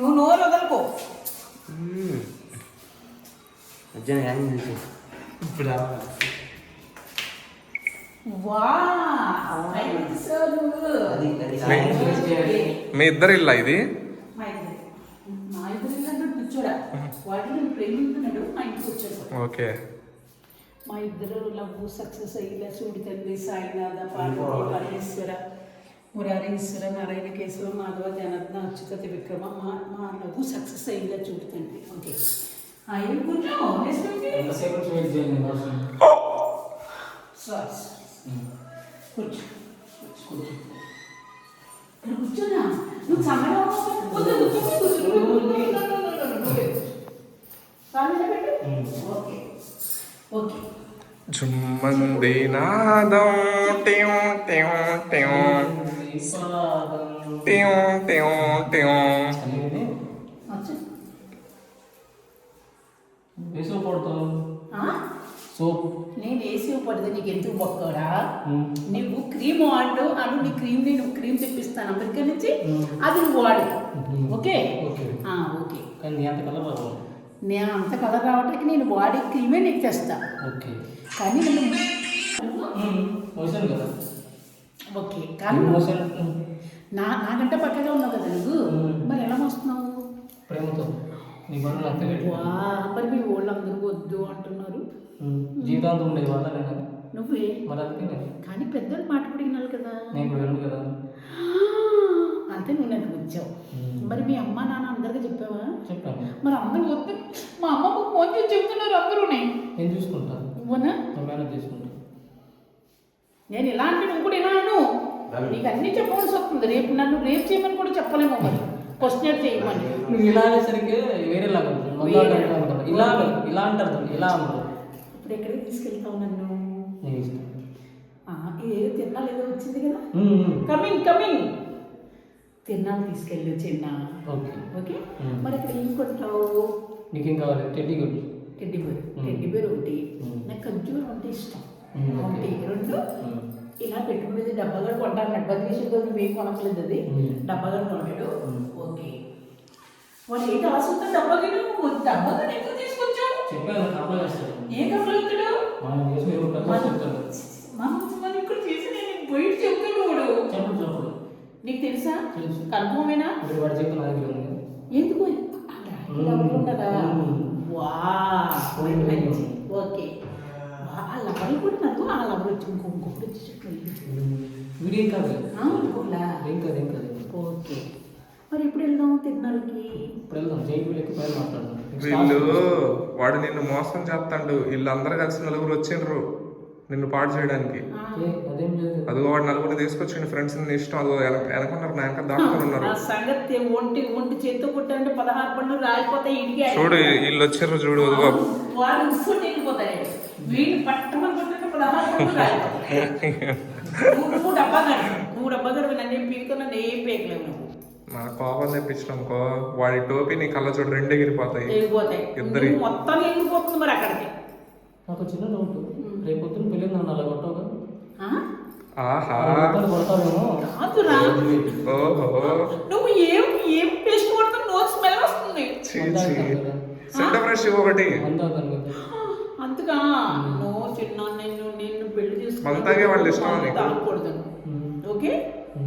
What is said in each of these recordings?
నువ్వు నోరు వదలకు. మీ ఇద్దరు ఇల్లా ఇది? ఓకే. మా ఇద్దరు లవ్ సక్సెస్ అయ్యి చూడు తండ్రి సాయినాథ పార్వతి పరమేశ్వర మురారి ఈశ్వర నారాయణ కేశవ మాధవ జనత్న అచ్యుత విక్రమ మా మా లఘు సక్సెస్ అయ్యేలా చూడుతుంది ఓకే కూర్చున్నా నువ్వు సమయం ఓకే ఓకే జుమ్మంది నాదం ట్యం ట్యం ట్యం ట్యూ ట్యూ ట్యూ వచ్చి వేసో పడతావు ఆ? సోప్ నేను వేసి పడితే నీకు ఎందుకు మొక్కడా నువ్వు క్రీమ్ వాడు అను నీ క్రీమ్ నేను క్రీమ్ తెప్పిస్తాను అమెరికా నుంచి అది నువ్వు వాడు. ఓకే? ఓకే. ఆ, ఓకే. కానీ నీ అంత కలర్ రావు నేను అంత కలర్ రావటానికి నేను వాడే క్రీమే నీకు తెస్తా. ఓకే. కానీ నేను మోసాను కదా. ఓకే కానీ నా నాకంటే పక్కగా ఉన్నావు కదా నువ్వు. మరి ఎలా వస్తున్నావు? ప్రేమతో. నీ పనులు అంత మరి మీ వాళ్ళందరూ వద్దు అంటున్నారు. జీవితాంతం ఉండేది వాళ్ళ నువ్వే? మరి అందుకే కానీ పెద్దలు మాట వినాలి కదా. నేను వెళ్ళను కదా. అంతే నువ్వు నాకు వచ్చావు మరి మీ అమ్మ నాన్న అందరికీ చెప్పావా? చెప్పాను. మరి అందరూ వద్దు. మా అమ్మకు ఫోన్ చేసి చెప్తున్నారు అందరూనే. నేను చూసుకుంటాను. నువ్వునా? నేను మేనేజ్ చేసుకుంటాను నేను ఇలా అంటే నువ్వు కూడా ఇలా అను నీకు అన్ని చెప్పవలసి వస్తుంది. రేపు నన్ను రేపు చేయమని కూడా చెప్పలేము మరి. క్వశ్చన్ చేయమని. నువ్వు ఇలా అనేసరికి వేరే. ఇలా ఇలా అంటారు ఇలా అంటారు ఇప్పుడు ఎక్కడికి తీసుకెళ్తావు నన్ను? ఏదో తిన్నాలు ఏదో వచ్చింది కదా. కమింగ్ కమింగ్ తిన్నాలు తీసుకెళ్ళు చిన్న. ఓకే. మరి ఇక్కడ ఏం కొంటావు? నీకేం కావాలి? Teddy good teddy bear. Teddy bear ఒకటి. నాకు ఖర్జూరం అంటే ఇష్టం. ఒకటి రెండు ఇలా పెట్టుకుని మీద డబ్బాగా కొంటాను బదిలీషన్తో మేము కొనట్లేదు అది. డబ్బాగా కొన్నాడు ఓకే. వాళ్ళు ఏంటి ఆశతో డబ్బాగా డబ్బాగా ఎందుకు తీసుకొచ్చాడు చెప్పాను ఏ కప్పలుతాడు మనం ఇక్కడ చేసి నేను చెప్తాను వాడు. నీకు తెలుసా? కన్ఫర్మేనా? ఎందుకు? అక్కడ ఉంటారా వా ఓకే. ఆ లవర్ కూడా నాకు ఆ లవర్ వచ్చి ఇంకో ఇంకొకటి వీడియో కాదు. ఆ, ఇంకొకలా ఏం కాదు ఏం కాదు ఓకే. మరి ఎప్పుడు వెళ్దాం తిరునాళ్ళకి? ఇప్పుడు వెళ్దాం? మాట్లాడదాం. వీళ్ళు వాడు నిన్ను మోసం చేస్తాడు. వీళ్ళందరూ కలిసి నలుగురు వచ్చిండ్రు నిన్ను పాడు చేయడానికి. అదేం అదిగో వాడు నలుగురిని తీసుకొచ్చిండు. ఫ్రెండ్స్ నీ ఇష్టం. వెనక వెనకున్నారు నా వెనక దాటుకొని ఉన్నారు. ఆ సంగతి ఒంటి ఒంటి చేత్తో కొట్టారంటే పదహారు పళ్ళు రాలిపోతాయి చూడు వీళ్ళు వచ్చిర్రు చూడు అదిగో. వీళ్ళు పదహారు నువ్వు డబ్బా నువ్వు డబ్బా నన్ను ఏం పీకో నన్ను ఏం పీకలేవు నువ్వు. నా కోపం తెప్పించిన అనుకో వాడి టోపీ నీ కళ్ళ చూడు రెండు ఎగిరిపోతాయి. ఇద్దరి మొత్తం ఎగిరిపోతుంది మరి అక్కడికి. నాకు చిన్న డౌట్ రేపు పొద్దున పెళ్ళి నన్ను అలా కొట్టావు నువ్వు ఏం ఏం పేస్ట్ నో స్మెల్ వస్తుంది. సెంటర్ ఫ్రెష్ ఒకటి. అంతగా నువ్వు చిన్న నేను నిన్ను పెళ్ళి చేసుకున్నాను ఓకే?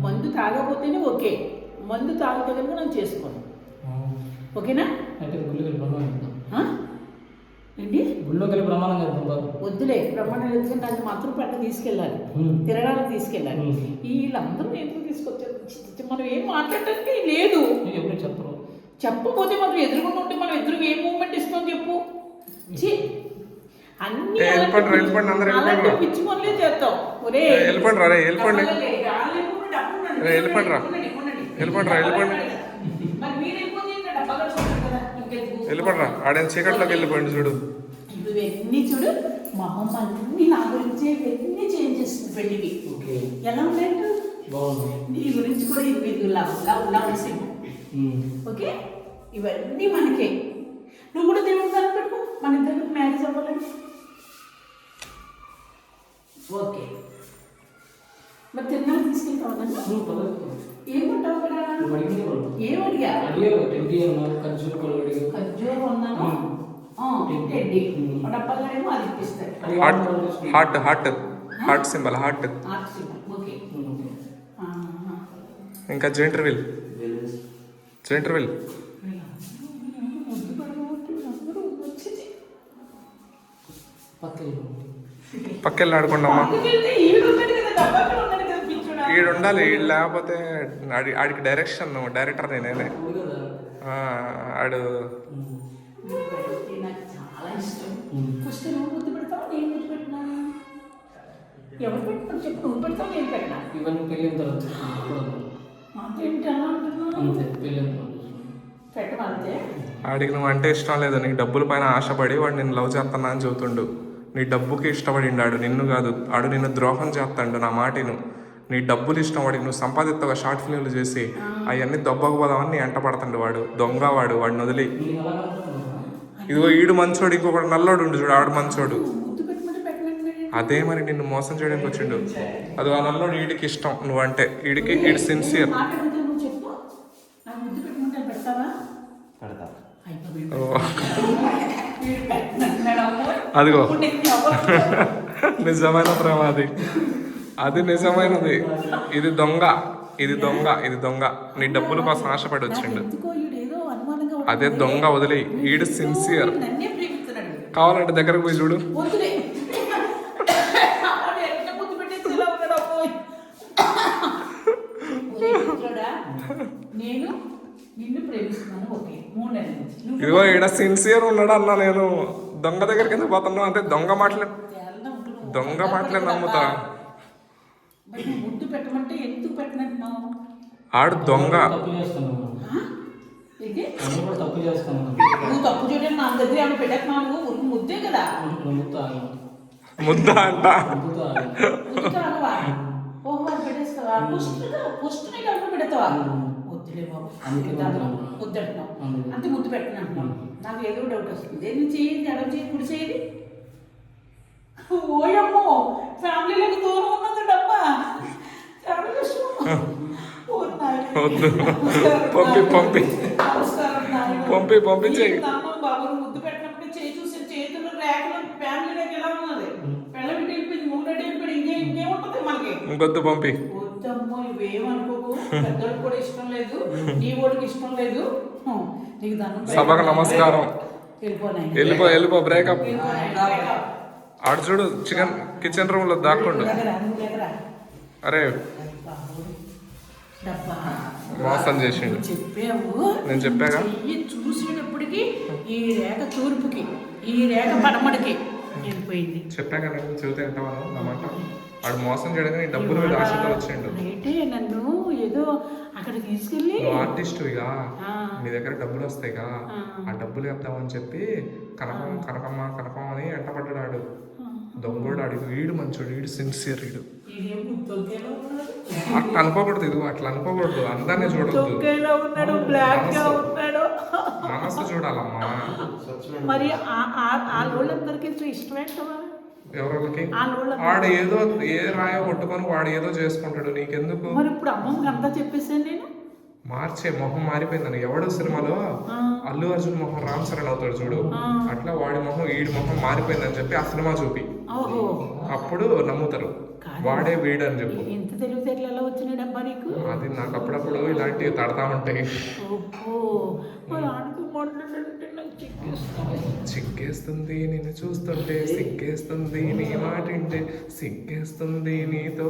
మందు తాగకపోతేనే ఓకే. మందు తాగితే నేను చేసుకోను. ఓకేనా? అంటే గుళ్ళకి ప్రమాణం ఏంటి కలిపి ప్రమాణం వద్దులే. ప్రమాణం ఎందుకంటే దానికి మాత్రం పెట్ట తీసుకెళ్ళాలి. తిరగడానికి తీసుకెళ్ళాలి. వీళ్ళందరూ ఎందుకు తీసుకొచ్చారు? మనం ఏం మాట్లాడటానికి లేదు. ఎప్పుడు చెప్పరు? చెప్పకపోతే మనం ఎదురుకుండా ఉంటే మనం ఎదురు ఏం అన్ని పిచ్చి చేస్తాం. రా వెళ్ళిపోండి వెళ్ళిపోండి రా రా వెళ్ళిపోండి వెళ్ళిపోండి రా. ఆడేం చీకట్లోకి వెళ్ళిపోయింది చూడు. ఇవన్నీ చూడు మా అమ్మ అన్ని నా గురించి చేంజెస్ వెళ్ళివి ఎలా ఉన్నాయంటే నీ గురించి కూడా ఇవి ఇలా ఇలా ఓకే? ఇవన్నీ మనకే. నువ్వు కూడా దేవుడు తరపెట్టుకో మన ఇద్దరికి మ్యారేజ్ అవ్వాలంటే ಓಕೆ ಮತ್ತೆ ನಾನು తీసుకెళ్తాను ఏమంటావు అక్కడ ఏమడిగా ఖర్జూర్ కొల్లడి ఖర్జూర్ ఉన్నాను టెడ్డి డబ్బల్లో అది ఇప్పిస్తాడు heart heart heart symbol heart okay ఇంకా జెంటర్ విల్ జెంటర్ విల్ పక్కన పక్కెళ్ళి వెళ్తే ఈడు ఉండాలి ఈడు లేకపోతే ఆడి ఆడికి డైరెక్షన్ డైరెక్టర్ నేనే ఆడు. నేను నేను ఇవన్నీ పెళ్ళిన తర్వాత ఆడికి నువ్వు అంటే ఇష్టం లేదు నీకు డబ్బుల పైన ఆశపడి వాడు నిన్ను లవ్ చేస్తున్నా అని చెబుతుండు. నీ డబ్బుకి ఇష్టపడిండాడు నిన్ను కాదు. ఆడు నిన్ను ద్రోహం చేస్తాడు నా మాటిను నీ డబ్బులు ఇష్టం వాడికి నువ్వు సంపాదిస్తావు షార్ట్ ఫిల్మ్లు చేసి అవన్నీ దొబ్బకపోదామని నీ ఎంట పడతాడు వాడు దొంగ వాడు వాడిని వదిలి? ఇదిగో ఈడు మంచోడు ఇంకొకడు నల్లోడు ఉండు చూడు ఆడు మంచోడు. అదే మరి నిన్ను మోసం చేయడానికి వచ్చిండు. అది ఆ నల్లోడు ఈడికి ఇష్టం నువ్వంటే. ఈడికి ఈడు సిన్సియర్ ఓ. అదిగో? నిజమైన ప్రేమ అది అది నిజమైనది. ఇది దొంగ. ఇది దొంగ. ఇది దొంగ. నీ డబ్బుల కోసం ఆశపడి వచ్చిండు. అదే దొంగ వదిలే. ఈడు సిన్సియర్. కావాలంటే దగ్గరకు పోయి చూడు. నేను నిన్ను ప్రేమిస్తున్నాను ఓకే. మూడు ఇదిగో ఈడ సిన్సియర్ ఉన్నాడు అన్న నేను. దొంగ దగ్గరికి ఎందుకు పోతున్నావు అంటే దొంగ మాటలు. దొంగ మాటలే నమ్ముతా. ముద్దు పెట్టమంటే ఎందుకు పెట్టనంటున్నావు ఆడు దొంగ. తప్పు నువ్వు తప్పు చేయడం నా దగ్గర ఏమైనా ఉరుకు ముద్దే కదా. ముద్ద అంట. ఓహో పెట్టేస్తావా? పెడతావా? వద్దులే బాబు. ముద్దు. అంతే ముద్దు పెట్టను నాకు ఏదో డౌట్ వస్తుంది. ఏది చేయండి ఎడమ చేయి కుడి చేయండి ఓయమ్మో ఫ్యామిలీలకు దూరం ఉన్నది డబ్బా? పంపి పంపి. పంపి, నాన్న బాబు ముద్దు పెట్టినప్పుడు చేయి చూసి చేతులు రేఖలు ఫ్యామిలీ రేఖ ఎలా ఉన్నది? బిడ్డ వెళ్ళిపోయింది మూడు వెళ్ళిపోయింది ఇంకే ఇంకేముంటుంది మనకి? ఇంకొద్దు పంపి. వద్దమ్మో ఇవేమనుకోకు పెద్దోడికి కూడా నీ ఓడికి ఇష్టం లేదు. నీకు దండం సభకు నమస్కారం. వెళ్ళిపోనాయి వెళ్ళిపో వెళ్ళిపో బ్రేకప్ ఆడు చూడు చికెన్ కిచెన్ రూమ్లో దాక్కుండు. అరే మోసం చేసిండు. చెప్పావు. నేను చెప్పాగా? చెయ్యి చూసేటప్పటికి ఈ రేఖ తూర్పుకి ఈ రేఖ పడమడికి వెళ్ళిపోయింది. చెప్పాక నేను చెబితే ఎంతవాను నా మాట? వాడు మోసం చేయడానికి డబ్బులు మీద ఆశతో వచ్చిండు అయితే నన్ను ఏదో అక్కడ తీసుకెళ్ళి ఆర్టిస్ట్ ఇక. నీ దగ్గర డబ్బులు వస్తాయిగా ఆ. ఆ డబ్బులు ఇద్దామని చెప్పి కనకం కనకమ్మ కనకం అని ఎంటపడ్డాడు దొంగోడు అడిగి వీడు మంచోడు వీడు సిన్సియర్ వీడు ఇదేం అట్లా అనుకోకూడదు ఇదిగో అట్లా అనుకోకూడదు. అందరినీ చూడొద్దు. తొక్కేలో ఉన్నాడు? బ్లాక్గా ఉన్నాడు? మనసు చూడాలమ్మా. మరి ఆ- వాళ్ళందరికీ ఇష్టమేంటవా ఎవరికి వాడు ఏదో ఏ రాయో కొట్టుకొని వాడు ఏదో చేసుకుంటాడు. నీకెందుకు? మరి ఇప్పుడు అమ్మమ్మకి అంతా చెప్పేసాను నేను. మార్చే మొహం మారిపోయిందని ఎవడు సినిమాలో? అల్లు అర్జున్ మొహం రామ్ చరణ్ అవుతాడు చూడు. అట్లా వాడి మొహం ఈడి మొహం మారిపోయిందని చెప్పి ఆ సినిమా చూపి. అప్పుడు నమ్ముతారు. వాడే వీడు అని చెప్పు. అది నాకు అప్పుడప్పుడు ఇలాంటివి తడతా ఉంటాయి ఓహో మరి ఆడుతూ మాట్లాడంటే నాకు చిక్కేస్తుంది నిన్ను చూస్తుంటే సిగ్గేస్తుంది నీ మాటింటే సిగ్గేస్తుంది నీతో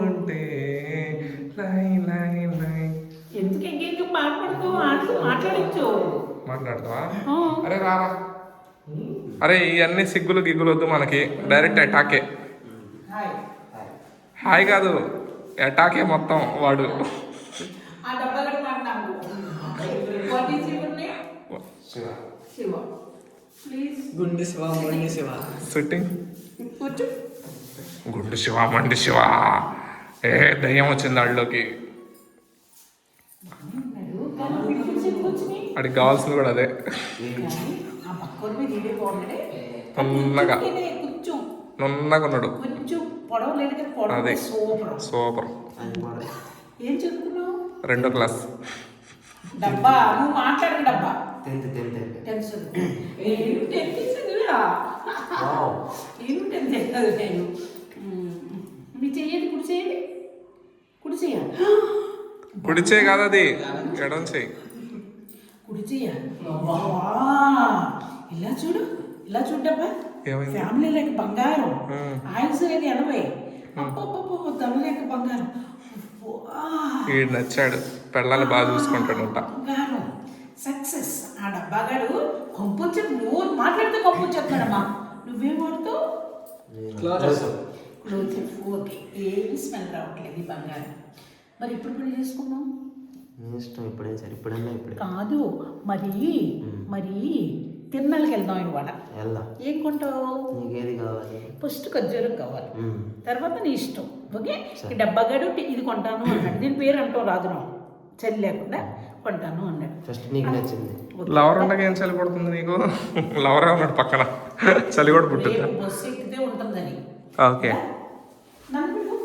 ఉంటే. లై లై లై. ఎందుకు ఇంకెందుకు మాట్లాడుతూ మాట్లాడతావా. అరే రారా అరే ఇవన్నీ సిగ్గులు గిగ్గులు వద్దు మనకి. డైరెక్ట్ అటాకే హాయ్ కాదు అటాకే మొత్తం వాడు. శివ. గుండె శివ మొండి శివ. సిట్టింగ్ గుండు శివ మండి శివ. ఏ దయ్యం వచ్చింది వచ్చినాయి ఆడికి కావాల్సింది కూడా అదే. నున్నగా. నున్నగా ఉన్నాడు. అదే. సూపర్. రెండో క్లాస్. డబ్బా నువ్వు మాట్లాడక డబ్బా. టెన్త్ టెన్త్ టెన్త్ చదువు టెన్త్ చదివా. నేను టెన్త్ చదివాను. మీ చెయ్యండి కుడి చేయండి కుడి చెయ్యాలి కుడి చేయి కాదు అది. ఎడం చేయి కుడి ఇలా చూడు. ఇలా చూడబ్బా? ఫ్యామిలీ లేక బంగారం. ఆయుస్ ఎనభై. అప్పప్ప ధన లేక బంగారం. వీడు నచ్చాడు. పెళ్ళాన్ని బాగా చూసుకుంటాడంట. బంగారం. సక్సెస్. ఆ డబ్బాగాడు కొంపొచ్చేది నువ్వు మాట్లాడితే కొంపొచ్చేస్తున్నాడమ్మా నువ్వేం వాడుతావు? Class close okay. ఏమి స్మెల్ రావట్లేదు ఈ బంగారం. మరి ఇప్పుడు పెళ్ళి చేసుకుందాం? నీ ఇష్టం ఇప్పుడేం సరే ఇప్పుడన్నా ఇప్పుడే. కాదు మరి మరి తిరునాళ్ళకి వెళ్దాం ఇవాళ. వెళ్దా. ఏం కొంటావు? నీకేది కావాలి? ఫస్ట్ ఖర్జూరం కావాలి. తర్వాత నీ ఇష్టం ఓకే? ఈ డబ్బాగాడు ఇది కొంటాను అన్నాడు. దీని పేరు అంటావు రాదు నా చలి లేకుండా. కొంటాను అన్నాడు. ఫస్ట్ నీకు నచ్చింది. లవర్ ఉండగా ఏం చలి పడుతుంది నీకు? లవరే ఉన్నాడు పక్కన. చలి కూడా పుట్టింది రేపు బస్సు ఎక్కితే ఉంటుందని. ఓకే. నన్ను పెట్టు.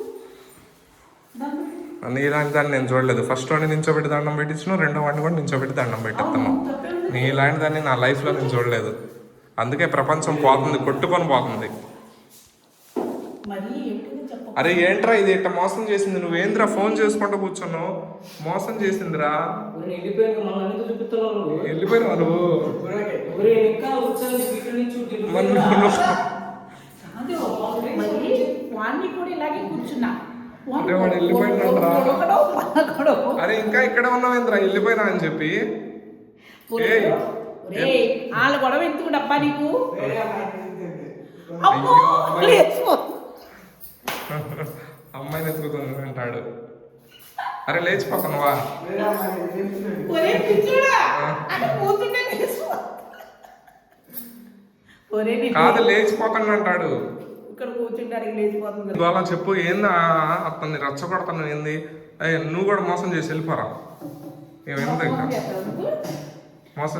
నన్ను పెట్టు. నీ ఇలాంటి దాన్ని నేను చూడలేదు. ఫస్ట్ వాడిని నించోబెట్టి దండం పెట్టించిన రెండో వాడిని కూడా నించోబెట్టి దండం పెట్టేస్తాను. తప్పే ఇలాంటి దాన్ని నా లైఫ్లో నేను చూడలేదు. అందుకే ప్రపంచం పోతుంది కొట్టుకొని పోతుంది. మరి ఏంటో అరే ఏంట్రా ఇది? ఇట్ట మోసం చేసింది. నువ్వేంద్రా ఫోన్ చేసుకుంటూ కూర్చున్నావు? మోసం చేసిందిరా? వెళ్ళిపోయినా. కూర్చున్నా. అరే వాడు. అరే ఇంకా ఇక్కడ ఉన్నావేంద్రా వెళ్ళిపోయినా అని చెప్పి. వాళ్ళ గొడవ ఎందుకు డబ్బా నీకు? అమ్మో. అమ్మాయిని ఎత్తుకుతుంది అంటాడు. అరే లేచిపో. ఒరేయ్, నీకు కాదు లేచిపోతాను అంటాడు. అలా చెప్పు ఏందా అతన్ని రెచ్చగొడతాను ఏంది? అయ్య నువ్వు కూడా మోసం చేసి వెళ్ళిపోరా. ఏమైంది ఇంకా మోసం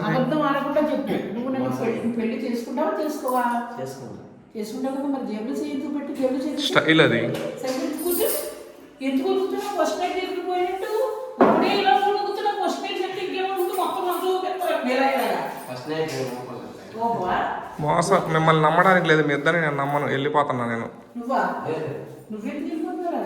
స్టైల్ అది. ఎందుకు కూర్చున్నావు ఫస్ట్ నైట్ ఎందుకు పోయినట్టు? ఇప్పుడే ఇలా కూర్చున్నా ఫస్ట్ నైట్ చెప్తే ఇంకేముంటుంది మొత్తం వేలాగా ఫస్ట్ నైట్ మోసం మిమ్మల్ని నమ్మడానికి లేదు మీ ఇద్దరిని నేను నమ్మను వెళ్ళిపోతున్నా నేను. నువ్వా? నువ్వేం తీసుకుంటున్నారా